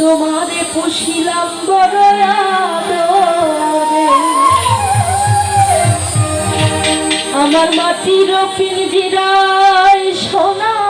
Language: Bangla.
তোমারে পুষিলাম। আমার মাটির পিঞ্জিরায় সোনা